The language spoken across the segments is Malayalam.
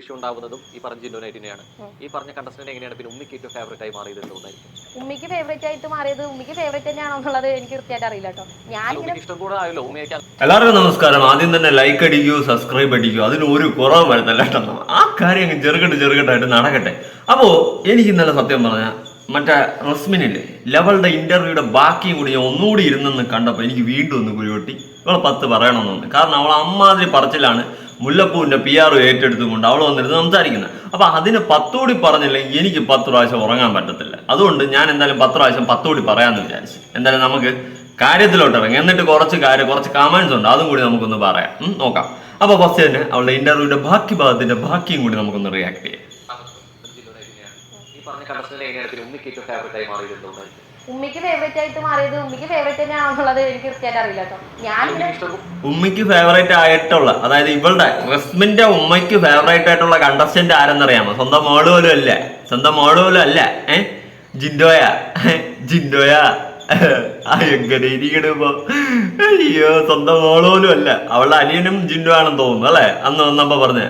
ഇഷ്യൂ ഉണ്ടാവുന്നതും ഈ പറഞ്ഞ ജിൻഡോനായിട്ടിനെയാണ് ഈ പറഞ്ഞ കണ്ടസ്റ്റന്റ് എങ്ങനെയാണ് പിന്നെ ഉമ്മിക്ക് ഏറ്റവും ഫേവറേറ്റ് ആയി മാറിയത് എന്തുകൊണ്ടായിരിക്കും ഉമ്മിക്ക് ഫേവറേറ്റ് ആയിട്ട് മാറിയത് ഉമ്മിക്ക് ഫേവറേറ്റ് തന്നെയാണോ എന്നുള്ളത് എനിക്ക് കൃത്യമായിട്ട് അറിയില്ല കേട്ടോ. ഞാൻ ഉമ്മിക്ക് ഇഷ്ടം കൂടെ ആയല്ലോ. ഉമ്മയ്ക്ക് എല്ലാവർക്കും നമസ്കാരം. ആദ്യം തന്നെ ലൈക്ക് അടിക്കൂ സബ്സ്ക്രൈബ് അടിക്കൂ. അതിന് ഒരു കുറവ് വരുന്നില്ല കേട്ടോ. ആ കാര്യം അങ്ങ് ചെറുകെട്ട് ചെറുകെട്ടായിട്ട് നടക്കട്ടെ. അപ്പോ എനിക്ക് ഇന്നലെ സത്യം പറഞ്ഞ മറ്റേ റസ്മിനില്ലേ ലെവളുടെ ഇന്റർവ്യൂയുടെ ബാക്കിയും കൂടി ഞാൻ ഒന്നുകൂടി ഇരുന്നെന്ന് കണ്ടപ്പോൾ എനിക്ക് വീണ്ടും ഒന്ന് കുരുവട്ടി ഇവളെ പത്ത് പറയണമെന്നുണ്ട്. കാരണം അവൾ അമ്മാതിരി പറച്ചിലാണ്. മുല്ലപ്പൂവിന്റെ പി ആർ ഏറ്റെടുത്തുകൊണ്ട് അവൾ വന്നിരുന്ന് സംസാരിക്കുന്നത് അപ്പൊ അതിന് പത്തോടി പറഞ്ഞില്ലെങ്കിൽ എനിക്ക് പത്ത് പ്രാവശ്യം ഉറങ്ങാൻ പറ്റത്തില്ല. അതുകൊണ്ട് ഞാൻ എന്തായാലും പത്ത് പ്രാവശ്യം പത്തോടി പറയാമെന്ന് വിചാരിച്ചു. എന്തായാലും നമുക്ക് കാര്യത്തിലോട്ട് ഇറങ്ങി. എന്നിട്ട് കുറച്ച് കാര്യം കുറച്ച് കമന്റ്സ് ഉണ്ട്. അതും കൂടി നമുക്കൊന്ന് പറയാം. നോക്കാം. അപ്പൊ ഫസ്റ്റ് തന്നെ അവളുടെ ഇന്റർവ്യൂവിന്റെ ബാക്കി ഭാഗത്തിന്റെ ബാക്കിയും കൂടി നമുക്കൊന്ന് റിയാക്ട് ചെയ്യാം. ഈ ഉമ്മിക്ക് ഫേവറേറ്റ് ആയിട്ട് മാറിയത് ഉമ്മിക്ക് ഫേവറേറ്റ് തന്നെയാണെന്നുള്ളത് എനിക്ക് കൃത്യമായിട്ട് അറിയില്ല കേട്ടോ. ഞാൻ ഉമ്മിക്ക് ഫേവറേറ്റ് ആയിട്ടുള്ള അതായത് ഇവളുടെ റസ്മിന്റെ ഉമ്മയ്ക്ക് ഫേവറേറ്റ് ആയിട്ടുള്ള കണ്ടസ്റ്റന്റ് ആരെന്നറിയാമോ? സ്വന്തം മോൾ പോലും അല്ല. സ്വന്തം മോൾ പോലും അല്ല. ഏ? ജിൻഡോയ. ജിൻഡോയ. എങ്ങനെ ഇരിക്കണിപ്പോ? അയ്യോ സ്വന്തം മോൾ പോലും അല്ല. അവളുടെ അനിയനും ജിൻഡോ ആണെന്ന് തോന്നുന്നു അല്ലെ? അന്ന് വന്നപ്പോ പറഞ്ഞ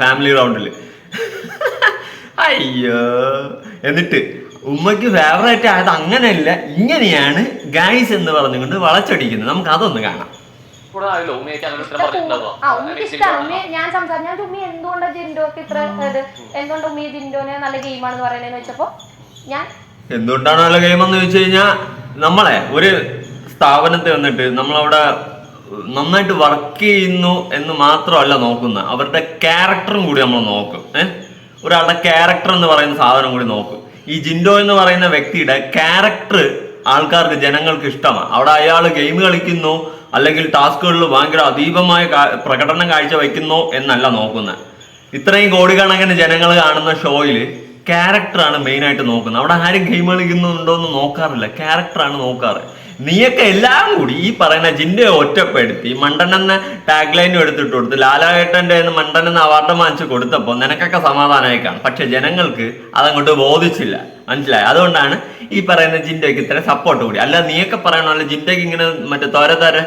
ഫാമിലി റൗണ്ടിൽ അയ്യോ. എന്നിട്ട് ഉമ്മയ്ക്ക് ഫേവറേറ്റ് ആയത് അങ്ങനെയല്ല ഇങ്ങനെയാണ് ഗൈസ് എന്ന് പറഞ്ഞുകൊണ്ട് വളച്ചടിക്കുന്നത്. നമുക്ക് അതൊന്ന് കാണാം. ഞാൻ സംസാരിച്ചു. ഉമ്മി എന്തുകൊണ്ടാണ് ജിൻഡോക്ക് ഇത്ര ഇത് എന്തുകൊണ്ട് ഉമ്മി ജിൻഡോനെ നല്ല ഗെയിമാണെന്ന് പറയണേന്ന് വെച്ചപ്പോ ഞാൻ എന്തുകൊണ്ടാണ് നല്ല ഗെയിം എന്ന് വെച്ച് കഴിഞ്ഞാൽ നമ്മളെ ഒരു സ്ഥാപനത്തിൽ വന്നിട്ട് നമ്മളവിടെ നന്നായിട്ട് വർക്ക് ചെയ്യുന്നു എന്ന് മാത്രമല്ല നോക്കുന്നത്. അവരുടെ ക്യാരക്ടറും കൂടി നമ്മൾ നോക്കും. ഏഹ് ഒരാളുടെ ക്യാരക്ടർ എന്ന് പറയുന്ന സാധനം കൂടി നോക്കും. ഈ ജിൻഡോ എന്ന് പറയുന്ന വ്യക്തിയുടെ ക്യാരക്ടർ ആൾക്കാർക്ക് ജനങ്ങൾക്ക് ഇഷ്ടമാണ്. അവിടെ അയാൾ ഗെയിം കളിക്കുന്നു അല്ലെങ്കിൽ ടാസ്കുകളിൽ ഭയങ്കര അതീവമായ പ്രകടനം കാഴ്ച കാഴ്ചവെക്കുന്നു എന്നല്ല നോക്കുന്നത്. ഇത്രയും കോടിക്കണക്കിന് ജനങ്ങൾ കാണുന്ന ഷോയിൽ ക്യാരക്ടറാണ് മെയിനായിട്ട് നോക്കുന്നത്. അവിടെ ആരും ഗെയിം കളിക്കുന്നുണ്ടോ എന്ന് നോക്കാറില്ല ക്യാരക്ടറാണ് നോക്കാറ്. നീയൊക്കെ എല്ലാം കൂടി ഈ പറയുന്ന ജിന്റെ ഒറ്റപ്പെടുത്തി മണ്ടൻ എന്ന ടാഗ് ലൈനും എടുത്തിട്ട് കൊടുത്ത് ലാലാകേട്ടന്റെ മണ്ടൻ എന്ന അവാർഡ് വാങ്ങിച്ച് കൊടുത്തപ്പോൾ നിനക്കൊക്കെ സമാധാനമായി കാണും. പക്ഷെ ജനങ്ങൾക്ക് അതങ്ങോട്ട് ബോധിച്ചില്ല. മനസ്സിലായി? അതുകൊണ്ടാണ് ഈ പറയുന്ന ജിൻഡോയ്ക്ക് ഇത്ര സപ്പോർട്ട് കൂടി. അല്ല നീയൊക്കെ പറയണല്ലോ ജിൻഡോയ്ക്ക് ഇങ്ങനെ മറ്റേ തോര തോര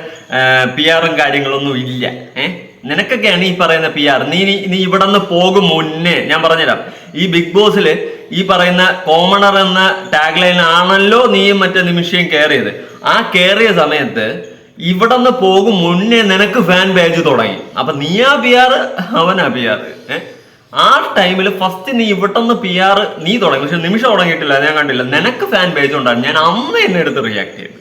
പി ആറും കാര്യങ്ങളൊന്നും ഇല്ല. ഏഹ്? നിനക്കൊക്കെയാണ് ഈ പറയുന്ന പി ആർ നീ നീ- ഇവിടെ നിന്ന് പോകും മുന്നേ. ഞാൻ പറഞ്ഞുതരാം. ഈ ബിഗ് ബോസിൽ ഈ പറയുന്ന കോമണർ എന്ന ടാഗ് ലൈൻ ആണല്ലോ നീയും മറ്റേ നിമിഷം കയറിയത്. ആ കയറിയ സമയത്ത് ഇവിടെ നിന്ന് പോകും മുന്നേ നിനക്ക് ഫാൻ പേജ് തുടങ്ങി. അപ്പൊ നീയാ പി ആർ അവനാ പി ആർ ആ ടൈമിൽ ഫസ്റ്റ് നീ ഇവിടെ നിന്ന് പി ആർ നീ തുടങ്ങി. പക്ഷെ നിമിഷം തുടങ്ങിയിട്ടില്ല ഞാൻ കണ്ടില്ല. നിനക്ക് ഫാൻ പേജ് ഉണ്ടായിരുന്നു. ഞാൻ അന്ന് എന്നെ എടുത്ത് റിയാക്ട് ചെയ്തു.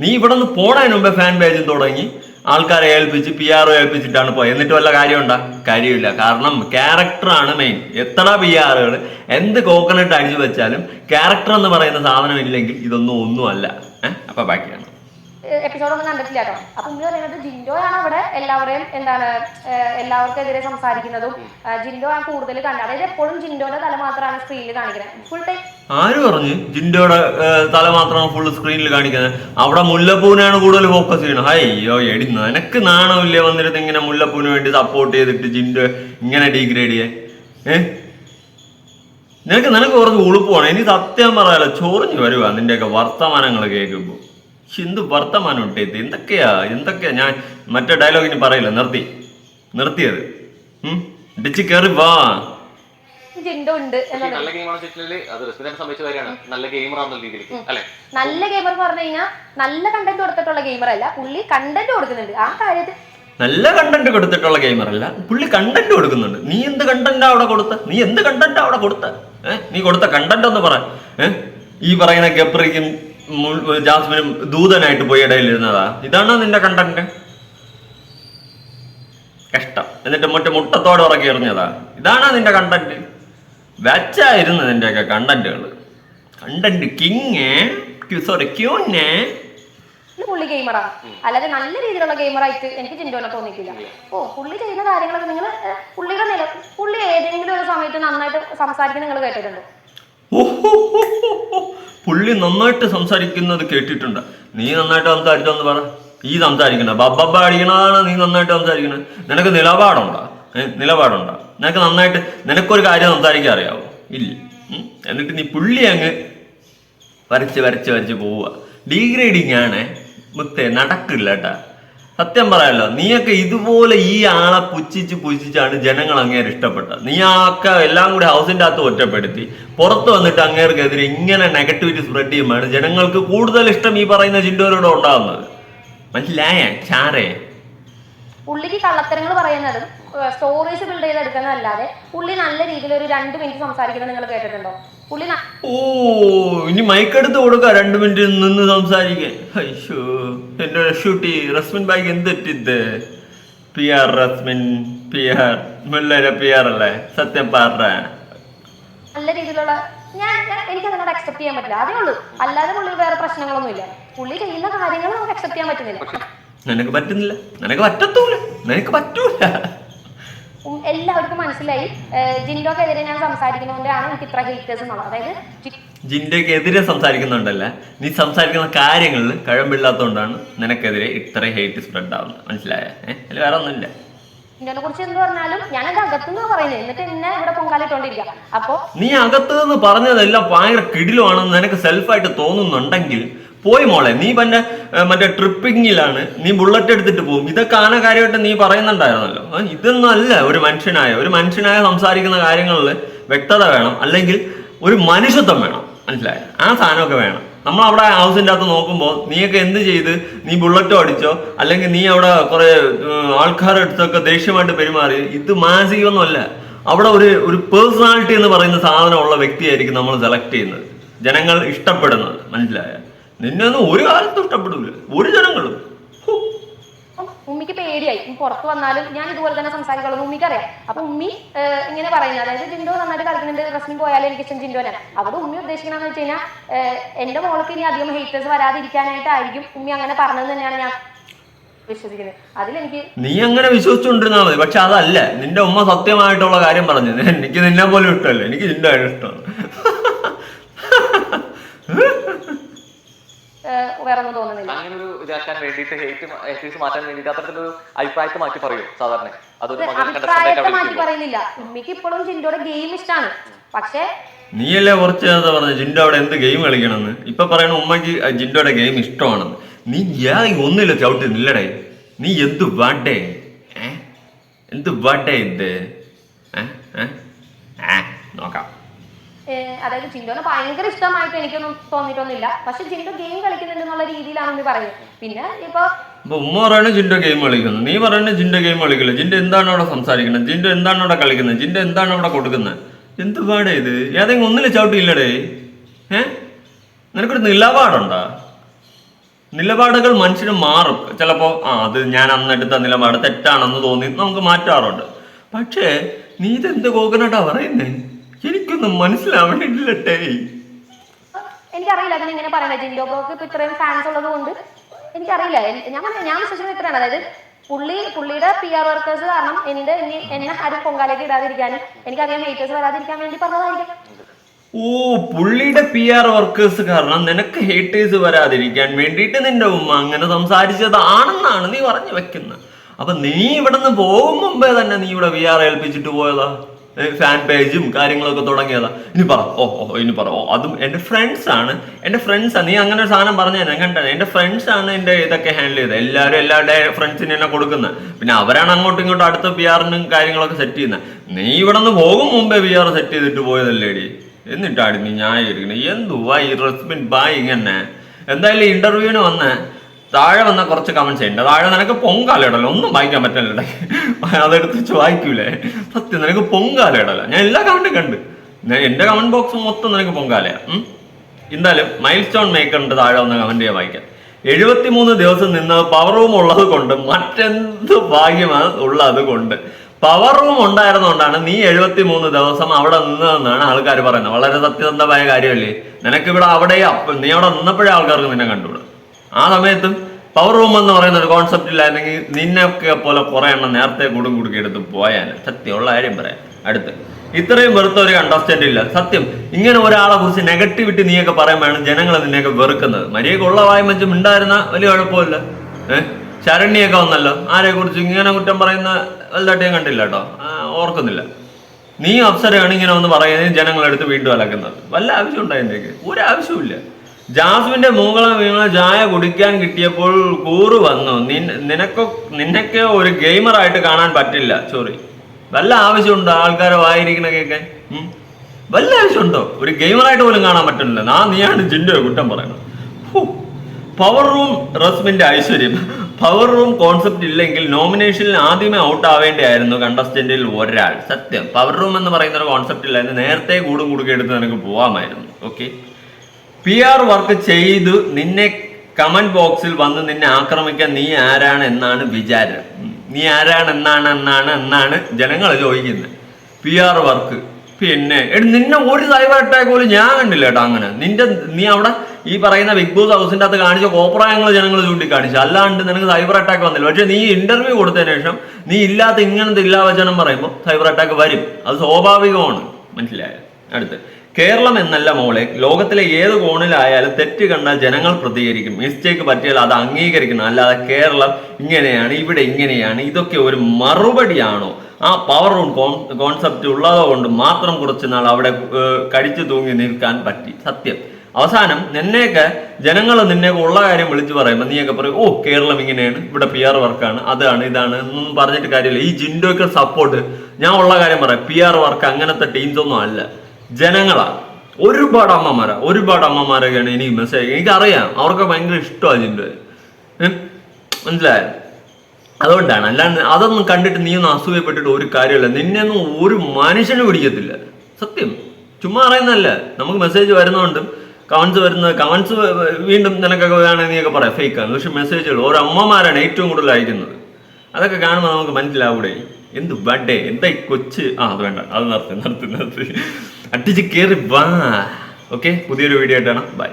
നീ ഇവിടെ നിന്ന് പോണതിന് മുമ്പേ ഫാൻ പേജും തുടങ്ങി. ആൾക്കാരെ ഏൽപ്പിച്ച് പി ആർ ഒ ഏൽപ്പിച്ചിട്ടാണ് പോയത് എന്നിട്ട് വല്ല കാര്യമുണ്ടാ? കാര്യമില്ല. കാരണം ക്യാരക്ടറാണ് മെയിൻ എത്ര പി ആറുകൾ എന്ത് കോക്കനട്ട് അടിച്ചു വെച്ചാലും ക്യാരക്ടർ എന്ന് പറയുന്ന സാധനം ഇല്ലെങ്കിൽ ഇതൊന്നും ഒന്നുമല്ല. ഏഹ് അപ്പൊ ബാക്കിയാണ്. എപ്പിസോഡ് ഒന്നും കണ്ടിട്ടില്ല കേട്ടോ അപ്പൊ ഉമ്മി പറയുന്നത് ജിൻഡോയാണ് അവിടെ എല്ലാവരെയും എന്താണ് എല്ലാവർക്കും എല്ലാവർക്കെതിരെ സംസാരിക്കുന്നതും ജിൻഡോ ആണ് കൂടുതൽ കണ്ടത്. അതായത് എപ്പോഴും ജിൻഡോന്റെ തല മാത്രമാണ് സ്ക്രീനിൽ കാണിക്കുന്നത് ഫുൾ ടൈം ആര് പറഞ്ഞു? ജിൻഡോയുടെ തല മാത്രമാണ് ഫുൾ സ്ക്രീനിൽ കാണിക്കുന്നത്. അവിടെ മുല്ലപ്പൂവിനാണ് കൂടുതൽ ഫോക്കസ് ചെയ്യണം അയ്യോ എടി നിനക്ക് നാണമില്ല വന്നിരുന്ന് ഇങ്ങനെ മുല്ലപ്പൂവിന് വേണ്ടി സപ്പോർട്ട് ചെയ്തിട്ട് ജിൻഡോ ഇങ്ങനെ ഡീഗ്രേഡ് ചെയ്യാൻ? ഏഹ് നിനക്ക് നിനക്ക് കുറച്ച് ഉളുപ്പാണ് ഇനി സത്യം പറയാലോ ചൊറിഞ്ഞു വരുവാ നിന്റെയൊക്കെ വർത്തമാനങ്ങൾ കേൾക്കുമ്പോൾ എന്ത് വർത്തമാനം ഇത് എന്തൊക്കെയാ? എന്തൊക്കെയാ? ഞാൻ മറ്റേ ഡയലോഗിന് പറയില്ല. നിർത്തി. നിർത്തിയത്. ഇടിച്ച് കയറി വാ. ഉണ്ട് നല്ല ഗെയിമാണ് വെച്ചിട്ടുണ്ടെങ്കിൽ അത് റെസ്പിനെ സംബന്ധിച്ച കാര്യമാണ്. നല്ല ഗെയിമർ ആണെന്ന രീതിയിലേക്ക്. അല്ലെ? നല്ല ഗെയിമർ പറഞ്ഞു കഴിഞ്ഞാൽ നല്ല കണ്ടന്റ് കൊടുത്തിട്ടുള്ള ഗെയിമർ അല്ല. പുള്ളി കണ്ടന്റ് കൊടുക്കുന്നുണ്ട്. ആ കാര്യത്തിൽ നല്ല കണ്ടന്റ് കൊടുത്തിട്ടുള്ള ഗെയിമർ അല്ല. പുള്ളി കണ്ടന്റ് കൊടുക്കുന്നുണ്ട്. നീ എന്ത് കണ്ടന്റ് അവിടെ കൊടുത്ത? നീ എന്ത് കണ്ടന്റ് അവിടെ കൊടുത്ത? നീ കൊടുത്ത കണ്ടന്റ് ഒന്ന് പറ. ഈ പറയുന്ന ഗബ്രിക്കും ജാസ്മിനും ദൂതനായിട്ട് പോയി ഇടയിലിരുന്നതാ. ഇതാണോ നിന്റെ കണ്ടന്റ് കഷ്ടം. എന്നിട്ട് മറ്റേ മുട്ടത്തോടെ ഉറക്കി എറിഞ്ഞതാ. ഇതാണോ നിന്റെ കണ്ടന്റ് വെച്ചായിരുന്നു നിന്റെയൊക്കെ കണ്ടന്റുകൾ കണ്ടന്റ് കിങ് സോറി ക്യൂന്നെ പുള്ളി ഗെയിമറാണ് അല്ലാതെ നല്ല രീതിയിലുള്ള ഗെയിമറായിട്ട് എനിക്ക് ജിൻഡോനെ തോന്നിയിട്ടില്ല. ഓ പുള്ളി ചെയ്യുന്ന കാര്യങ്ങളൊക്കെ നിങ്ങൾ പുള്ളിയുടെ നില പുള്ളി ഏതെങ്കിലും ഒരു സമയത്ത് നന്നായിട്ട് സംസാരിക്കുന്ന നിങ്ങൾ കേട്ടിട്ടുണ്ടോ. പുള്ളി നന്നായിട്ട് സംസാരിക്കുന്നത് കേട്ടിട്ടുണ്ട്. നീ നന്നായിട്ട് സംസാരിച്ചോന്ന് പറ. ഈ സംസാരിക്കണ ബബ്ബ അടിക്കണതാണ് നീ നന്നായിട്ട് സംസാരിക്കണത്. നിനക്ക് നിലപാടുണ്ടോ? നിലപാടുണ്ടോ? നിനക്ക് നന്നായിട്ട് നിനക്കൊരു കാര്യം സംസാരിക്കാൻ അറിയാവോ? ഇല്ല. എന്നിട്ട് നീ പുള്ളി അങ്ങ് വരച്ച് വരച്ച് വരച്ച് പോവുക. ഡീഗ്രേഡിങ് ആണ്. മുത്തേ നടക്കില്ല കേട്ടാ. സത്യം പറയാലോ നീയൊക്കെ ഇതുപോലെ ഈ ആളെ പുച്ഛിച്ച് പുച്ഛിച്ചാണ് ജനങ്ങൾ അങ്ങേര് ഇഷ്ടപ്പെട്ടത്. നീ ആക്ക എല്ലാം കൂടി ഹൗസിന്റെ അകത്ത് ഒറ്റപ്പെടുത്തി. പുറത്ത് വന്നിട്ട് അങ്ങേർക്കെതിരെ ഇങ്ങനെ നെഗറ്റിവിറ്റി സ്പ്രെഡ് ചെയ്യുമ്പോഴാണ് ജനങ്ങൾക്ക് കൂടുതൽ ഇഷ്ടം ഈ പറയുന്ന ജിൻഡോരോട് ഉണ്ടാകുന്നത് മനസ്സിലായ? ചാറേ പുള്ളിക്ക് കള്ളത്തരങ്ങൾ പറയുന്നതും സ്റ്റോറീസ് ബിൽഡ് ചെയ്ത് ചെയ്തെടുക്കുന്നതല്ലാതെ പുള്ളി നല്ല രീതിയിൽ ഒരു രണ്ട് മിനിറ്റ് സംസാരിക്കുന്നത് നിങ്ങൾ കേട്ടിട്ടുണ്ടോ? പുള്ളി ന- ഓ ഇനി മൈക്കെടുത്ത് കൊടുക്ക രണ്ടു മിനിറ്റ് നിന്ന് സംസാരിക്കാൻ അയ്യോ എന്റെ ഷൂട്ടി Rasmin bag എന്തെറ്റിത് P R Rasmin P R മുല്ലര P R അല്ലേ? സത്യം പാറ നല്ല രീതിയിലുള്ള ഞാൻ എനിക്ക് അതിനോട് അക്സെപ്റ്റ് ചെയ്യാൻ പറ്റില്ല. അതേ ഉള്ളൂ. അല്ലാതെ പുള്ളി വേറെ പ്രശ്നങ്ങളൊന്നുമില്ല. പുള്ളി ചെയ്യുന്ന കാര്യങ്ങൾ നമുക്ക് അക്സെപ്റ്റ് ചെയ്യാൻ പറ്റുന്നില്ല. നിനക്ക് പറ്റുന്നില്ല. നിനക്ക് പറ്റത്തൂല നിനക്ക് പറ്റൂല. എല്ലാവർക്കും മനസ്സിലായി. ജിൻഡോക്കെതിരെ ഞാൻ സംസാരിക്കുന്നതുകൊണ്ടാണ് എനിക്ക് ഇത്ര ഹീറ്റേഴ്സ് എന്നുള്ളത് അതായത് ജിൻഡോക്കെതിരെ സംസാരിക്കുന്നുണ്ടല്ല? നീ സംസാരിക്കുന്ന കാര്യങ്ങളിൽ കഴമ്പില്ലാത്തതുകൊണ്ടാണ് നിനക്കെതിരെ ഇത്ര ഹേറ്റ് സ്പ്രെഡ് ആവുന്നത്. മനസ്സിലായ? അതിൽ വേറെ ഒന്നുമില്ല. കുറിച്ച് എന്ത് പറഞ്ഞാലും ഞാൻ എന്റെ അകത്തുനിന്ന് പറയുന്നത് എന്നിട്ട് എന്നെ ഇവിടെ പൊങ്കാലിട്ടോണ്ടിരിക്കുക അപ്പോ നീ അകത്ത് നിന്ന് പറഞ്ഞതെല്ലാം ഭയങ്കര കിടിലുമാണെന്ന് നിനക്ക് സെൽഫായിട്ട് തോന്നുന്നുണ്ടെങ്കിൽ പോയി മോളെ. നീ പിന്നെ മറ്റേ ട്രിപ്പിങ്ങിലാണ്. നീ ബുള്ളറ്റ് എടുത്തിട്ട് പോകും ഇതൊക്കെ ആന കാര്യമായിട്ട് നീ പറയുന്നുണ്ടായിരുന്നല്ലോ. ഇതൊന്നും അല്ല ഒരു മനുഷ്യനായ. ഒരു മനുഷ്യനായ സംസാരിക്കുന്ന കാര്യങ്ങളിൽ വ്യക്തത വേണം. അല്ലെങ്കിൽ ഒരു മനുഷ്യത്വം വേണം. മനസ്സിലായി? ആ സാധനമൊക്കെ വേണം. നമ്മൾ അവിടെ ഹൗസിന്റെ അകത്ത് നോക്കുമ്പോൾ നീയൊക്കെ എന്ത് ചെയ്ത്? നീ ബുള്ളറ്റോ അടിച്ചോ? അല്ലെങ്കിൽ നീ അവിടെ കുറെ ആൾക്കാരുടെ അടുത്തൊക്കെ ദേഷ്യമായിട്ട് പെരുമാറി. ഇത് മാനസികമൊന്നുമല്ല. അവിടെ ഒരു ഒരു പേഴ്സണാലിറ്റി എന്ന് പറയുന്ന സാധനമുള്ള വ്യക്തിയായിരിക്കും നമ്മൾ സെലക്ട് ചെയ്യുന്നത്. ജനങ്ങൾ ഇഷ്ടപ്പെടുന്നത്. മനസ്സിലായ? നിന്നെ ഒന്നും ഒരു കാലത്തും ഇഷ്ടപ്പെടില്ല ഒരു ജനങ്ങളും. ഉമ്മിക്ക് പേടിയായി. പുറത്തു വന്നാലും ഞാൻ ഇതുപോലെ തന്നെ സംസാരിക്കുള്ളൂ ഉമ്മിക്ക് അറിയാം. അപ്പൊ ഉമ്മി ഇങ്ങനെ പറയുന്നത് അതായത് ജിൻഡോ നന്നായിട്ട് കളിക്കുന്നുണ്ട്. റസ്മിൻ പോയാലും എനിക്ക് ഇഷ്ടം ജിൻഡോനാണ് അവിടെ ഉമ്മി ഉദ്ദേശിക്കണമെന്ന് വെച്ച് കഴിഞ്ഞാൽ എന്റെ മോൾക്ക് ഇനി അധികം ഹേറ്റേഴ്സ് വരാതിരിക്കാനായിട്ടായിരിക്കും ഉമ്മി അങ്ങനെ പറഞ്ഞത് തന്നെയാണ് ഞാൻ വിശ്വസിക്കുന്നത്. അതിലെനിക്ക് നീ അങ്ങനെ വിശ്വസിച്ചുകൊണ്ടിരുന്നാൽ മതി. പക്ഷെ അതല്ല. നിന്റെ ഉമ്മ സത്യമായിട്ടുള്ള കാര്യം പറഞ്ഞു എനിക്ക് നിന്നെ പോലും ഇഷ്ടമല്ല. എനിക്ക് കാര്യം ഇഷ്ടമാണ് ഏഹ്, വേറെ ഒന്നും തോന്നുന്നില്ല. അങ്ങനെ ഒരു ഇതാക്കാൻ വേണ്ടിയിട്ട് ഹേറ്റ് ഹേറ്റേഴ്സ് മാറ്റാൻ വേണ്ടിയിട്ട് അത്തരത്തിലൊരു അഭിപ്രായത്തെ മാറ്റി പറയൂ സാധാരണ. അതൊരു അഭിപ്രായത്തെ മാറ്റി. പറയുന്നില്ല. ഉമ്മിക്ക് ഇപ്പോഴും ചിന്തയുടെ ഗെയിം ഇഷ്ടമാണ് പക്ഷേ നീയല്ലേ കുറച്ച് നേരത്തെ പറഞ്ഞു ജിൻഡോ അവിടെ എന്ത് ഗെയിം കളിക്കണമെന്ന്? ഇപ്പൊ പറയണ ഉമ്മക്ക് ജിൻഡോടെ ജിൻഡോയുടെ ഗെയിം ഇഷ്ടമാണെന്ന്. നീ ഞാൻ ഒന്നുമില്ല ചവിട്ടി നില്ലടേ. നീ എന്ത് വാട്ടേ എന്ത് വാട്ടേ ഇത്? ഏ? ഏ? ഏ? നോക്കാം. അതായത് ജിൻഡോനെ ഭയങ്കര ഇഷ്ടമായിട്ട് എനിക്കൊന്നും തോന്നിയിട്ടൊന്നുമില്ല. പക്ഷെ ജിൻഡോ ഗെയിം കളിക്കുന്നുണ്ട് എന്നുള്ള രീതിയിലാണ് ഉമ്മി പറയുന്നത്. പിന്നെ ഇപ്പൊ ഉമ്മ പറയണ ജിൻഡോ ഗെയിം കളിക്കുന്നു. നീ പറയണ ജിൻഡോ ഗെയിം കളിക്കില്ല? ജിൻഡോ എന്താണ് അവിടെ സംസാരിക്കുന്നത്? ജിൻഡോ എന്താണ് അവിടെ കളിക്കുന്നത്? ജിൻഡോ എന്താണ് അവിടെ കൊടുക്കുന്നത്? എന്ത് പാടേ ഇത്? ഏതെങ്കിലും ഒന്നിലെ ചവിട്ടിയില്ലടേ. ഏ? നിനക്കൊരു നിലപാടുണ്ടോ? നിലപാടുകൾ മനുഷ്യന് മാറും. ചിലപ്പോ ആ അത് ഞാൻ അന്ന് എടുത്ത നിലപാട് തെറ്റാണെന്ന് തോന്നി. നമുക്ക് മാറ്റാറുണ്ട്. പക്ഷേ നീ ഇതെന്ത് കോക്കനട്ടാ പറയുന്നേ? എനിക്കൊന്നും മനസ്സിലാവണില്ല എനിക്കറിയില്ല അതിന് ഇങ്ങനെ പറയണ ജിൻഡോ ബ്രോക്ക് ഇപ്പൊ ഇത്രയും ഫാൻസ് ഉള്ളത് കൊണ്ട് എനിക്കറിയില്ല. ഞാൻ ഞാൻ വിശ്വസിക്കുന്നത് ഇത്രയാണ്. അതായത് പുള്ളി പുള്ളിയുടെ പി ആർ വർക്കേഴ്സ് കാരണം എന്റെ ഇനി എന്നെ ആരും പൊങ്കാലേക്ക് ഇടാതിരിക്കാനും എനിക്കറിയാം ഹേറ്റേഴ്സ് വരാതിരിക്കാൻ വേണ്ടി പറഞ്ഞതായിരിക്കും. ഓ പുള്ളിയുടെ പി ആർ വർക്കേഴ്സ് കാരണം നിനക്ക് ഹേറ്റേഴ്സ് വരാതിരിക്കാൻ വേണ്ടിയിട്ട് നിന്റെ ഉമ്മ അങ്ങനെ സംസാരിച്ചതാണെന്നാണ് നീ പറഞ്ഞു വെക്കുന്നത്. അപ്പൊ നീ ഇവിടെ നിന്ന് പോകും മുമ്പേ തന്നെ നീ ഇവിടെ വി ആർ ഏൽപ്പിച്ചിട്ട് പോയതാ? ഫാൻ പേജും കാര്യങ്ങളൊക്കെ തുടങ്ങിയതാ. ഇനി പറ. ഓ ഓ ഇനി പറ. ഓ അതും എന്റെ ഫ്രണ്ട്സ് ആണ്. എന്റെ ഫ്രണ്ട്സ് ആണ് നീ അങ്ങനെ ഒരു സാധനം പറഞ്ഞു തന്നെ കണ്ടത്. എന്റെ ഫ്രണ്ട്സ് ആണ് എന്റെ ഇതൊക്കെ ഹാൻഡിൽ ചെയ്തത്. എല്ലാവരും എല്ലാവരുടെ ഫ്രണ്ട്സിന് തന്നെ കൊടുക്കുന്നത് പിന്നെ അവരാണ് അങ്ങോട്ടും ഇങ്ങോട്ടും അടുത്ത പി ആറിനും കാര്യങ്ങളൊക്കെ സെറ്റ് ചെയ്യുന്നത് നീ ഇവിടെ നിന്ന് പോകും മുമ്പേ ആർ സെറ്റ് ചെയ്തിട്ട് പോയതല്ലേടി? എന്നിട്ടാടി നീ ന്യായീകരിക്കണേ എന്തുവാ ഈ റെസ്പിൻ ബായ് ഇങ്ങനെ എന്തായാലും ഇന്റർവ്യൂവിന് വന്ന്. താഴെ വന്ന കുറച്ച് കമന്റ്സ് ഉണ്ട് താഴെ നിനക്ക് പൊങ്കാലിടല ഒന്നും വായിക്കാൻ പറ്റില്ല അതെടുത്ത് വായിക്കൂലേ? സത്യം നിനക്ക് പൊങ്കാലിടല ഞാൻ എല്ലാ കമന്റും കണ്ട്. എന്റെ കമന്റ് ബോക്സ് മൊത്തം നിനക്ക് പൊങ്കാലയാ. എന്തായാലും മൈൽ സ്റ്റോൺ മേക്കറിന്റെ താഴെ വന്ന കമന്റ് ഞാൻ വായിക്കാം എഴുപത്തിമൂന്ന് ദിവസം നിന്ന് പവർ റൂം ഉള്ളത് കൊണ്ട് മറ്റെന്ത് ഭാഗ്യമാണ് ഉള്ളത് കൊണ്ട്. പവർ റൂം ഉണ്ടായിരുന്നോണ്ടാണ് നീ എഴുപത്തി മൂന്ന് ദിവസം അവിടെ നിന്നതെന്നാണ് ആൾക്കാർ പറയുന്നത്. വളരെ സത്യസന്ധമായ കാര്യമല്ലേ? നിനക്ക് ഇവിടെ അവിടെ നീ അവിടെ നിന്നപ്പോഴേ ആൾക്കാർക്ക് നിന്നെ കണ്ടുകൂടും. ആ സമയത്തും പവർ റൂം എന്ന് പറയുന്ന ഒരു കോൺസെപ്റ്റ് ഇല്ലായിരുന്നെങ്കിൽ നിന്നൊക്കെ പോലെ കുറെ എണ്ണം നേരത്തെ കൂടും കുടുക്കി എടുത്ത് പോയാൽ സത്യമുള്ള കാര്യം പറയാം. അടുത്ത്. ഇത്രയും വെറുത്ത ഒരു അണ്ടർസ്റ്റാൻഡ് ഇല്ല. സത്യം. ഇങ്ങനെ ഒരാളെ കുറിച്ച് നെഗറ്റിവിറ്റി നീയൊക്കെ പറയുമ്പോഴാണ് ജനങ്ങൾ നിന്നെയൊക്കെ വെറുക്കുന്നത്. മര്യാദ ഉള്ള വായ്മച്ചും ഉണ്ടായിരുന്ന വലിയ കുഴപ്പമില്ല. ഏഹ് ശരണ്യൊക്കെ വന്നല്ലോ. ആരെ കുറിച്ച് ഇങ്ങനെ കുറ്റം പറയുന്ന വലുതായിട്ട് ഞാൻ കണ്ടില്ല കേട്ടോ. ഓർക്കുന്നില്ല. നീ അപ്സരയാണ് ഇങ്ങനെ ഒന്ന് പറയുന്നത്. ജനങ്ങളെടുത്ത് വീണ്ടും അലക്കുന്നത്. വല്ല ആവശ്യം ഉണ്ടായിരുന്നേക്ക് ഒരു ആവശ്യമില്ല ജാസ്മിന്റെ മൂങ്ങള വീണ ചായ കുടിക്കാൻ കിട്ടിയപ്പോൾ കൂറ് വന്നു. നിനക്ക് നിന്നൊക്കെ നിനക്ക് ഒരു ഗെയിമറായിട്ട് കാണാൻ പറ്റില്ല. സോറി. വല്ല ആവശ്യമുണ്ടോ? ആൾക്കാരെ വായിരിക്കണ കേൾക്കാൻ? വല്ല ആവശ്യമുണ്ടോ? ഒരു ഗെയിമറായിട്ട് പോലും കാണാൻ പറ്റുന്നില്ല. നാ നീയാണ് ജിൻഡോ കുറ്റം ഹൂ. പവർ റൂം റസ്മിന്റെ ഐശ്വര്യം. പവർ റൂം കോൺസെപ്റ്റ് ഇല്ലെങ്കിൽ നോമിനേഷനിൽ ആദ്യമേ ഔട്ട് ആവേണ്ടിയായിരുന്നു കണ്ടസ്റ്റന്റിൽ ഒരാൾ. സത്യം. പവർ റൂം എന്ന് പറയുന്ന ഒരു കോൺസെപ്റ്റ് ഇല്ലായിരുന്നു. നേരത്തെ കൂടും കുടുക്കി എടുത്ത് നിനക്ക് പോവാമായിരുന്നു. ഓക്കെ പി ആർ വർക്ക് ചെയ്ത്. നിന്നെ കമന്റ് ബോക്സിൽ വന്ന് നിന്നെ ആക്രമിക്കാൻ നീ ആരാണ് എന്നാണ് വിചാരം. നീ ആരാണ് എന്നാണ് എന്നാണ് എന്നാണ് ജനങ്ങൾ ചോദിക്കുന്നത്. പി ആർ വർക്ക് പിന്നെ എടി നിന്നെ ഒരു സൈബർ അറ്റാക്ക് പോലും ഞാൻ കണ്ടില്ല കേട്ടോ അങ്ങനെ. നിന്റെ നീ അവിടെ ഈ പറയുന്ന ബിഗ് ബോസ് ഹൗസിന്റെ അകത്ത് കാണിച്ച കോപ്രായങ്ങൾ ജനങ്ങൾ ചൂണ്ടിക്കാണിച്ചു. അല്ലാണ്ട് നിനക്ക് സൈബർ അറ്റാക്ക് വന്നില്ല. പക്ഷെ നീ ഇന്റർവ്യൂ കൊടുത്തതിന് ശേഷം നീ ഇല്ലാത്ത ഇങ്ങനത്തെ ഇല്ലാവചനം പറയുമ്പോൾ സൈബർ അറ്റാക്ക് വരും. അത് സ്വാഭാവികമാണ്. മനസ്സിലായോ? അടുത്ത്. കേരളം എന്നല്ല മോളെ. ലോകത്തിലെ ഏത് കോണിലായാലും തെറ്റ് കണ്ടാൽ ജനങ്ങൾ പ്രതികരിക്കും. മിസ്റ്റേക്ക് പറ്റിയാൽ അത് അംഗീകരിക്കണം. അല്ലാതെ കേരളം ഇങ്ങനെയാണ് ഇവിടെ ഇങ്ങനെയാണ് ഇതൊക്കെ ഒരു മറുപടിയാണോ? ആ പവർ റൂം കോൺസെപ്റ്റ് ഉള്ളത് കൊണ്ട് മാത്രം കുറച്ച് നാൾ അവിടെ കടിച്ചു തൂങ്ങി നിൽക്കാൻ പറ്റി. സത്യം. അവസാനം നിന്നെയൊക്കെ ജനങ്ങൾ നിന്നെയൊക്കെ ഉള്ള കാര്യം വിളിച്ചു പറയുമ്പോൾ നീയൊക്കെ പറയും ഓ കേരളം ഇങ്ങനെയാണ് ഇവിടെ പി ആർ വർക്കാണ് അതാണ് ഇതാണ് എന്നൊന്നും പറഞ്ഞിട്ട് കാര്യമില്ല. ഈ ജിൻഡോയ്ക്ക് സപ്പോർട്ട് ഞാൻ ഉള്ള കാര്യം പറയാം. പി ആർ വർക്ക് അങ്ങനത്തെ ടീംസ് ഒന്നും അല്ല. ജനങ്ങളാണ് ഒരുപാട് അമ്മമാരാ. ഒരുപാട് അമ്മമാരൊക്കെയാണ് എനിക്ക് മെസ്സേജ് എനിക്കറിയാം. അവർക്ക് ഭയങ്കര ഇഷ്ടമാണ് ജിൻഡോ മനസ്സിലായോ? അതുകൊണ്ടാണ്. അല്ലാണ്ട് അതൊന്നും കണ്ടിട്ട് നീ ഒന്നും അസൂയപ്പെട്ടിട്ട് ഒരു കാര്യമല്ല. നിന്നെയൊന്നും ഒരു മനുഷ്യന് പിടിക്കത്തില്ല. സത്യം. ചുമ്മാ അറിയുന്നതല്ല നമുക്ക് മെസ്സേജ് വരുന്നതുകൊണ്ടും കമൻസ് വരുന്ന കമൻസ് വീണ്ടും നിനക്കൊക്കെ വേണമെങ്കിൽ നീയൊക്കെ പറയാം. ഫേക്കാണ് പക്ഷെ മെസ്സേജുകൾ ഓരോ അമ്മമാരാണ് ഏറ്റവും കൂടുതൽ അയക്കുന്നത്. അതൊക്കെ കാണുമ്പോൾ നമുക്ക് മനസ്സിലാവൂടെ. എന്ത് ബഡേ എന്താ കൊച്ച്? ആ അത് വേണ്ട. അത് നിർത്തി നിർത്തി നിർത്തി. അടിച്ച് കയറി വാ. ഓക്കെ പുതിയൊരു വീഡിയോ ആയിട്ടാണ് ബൈ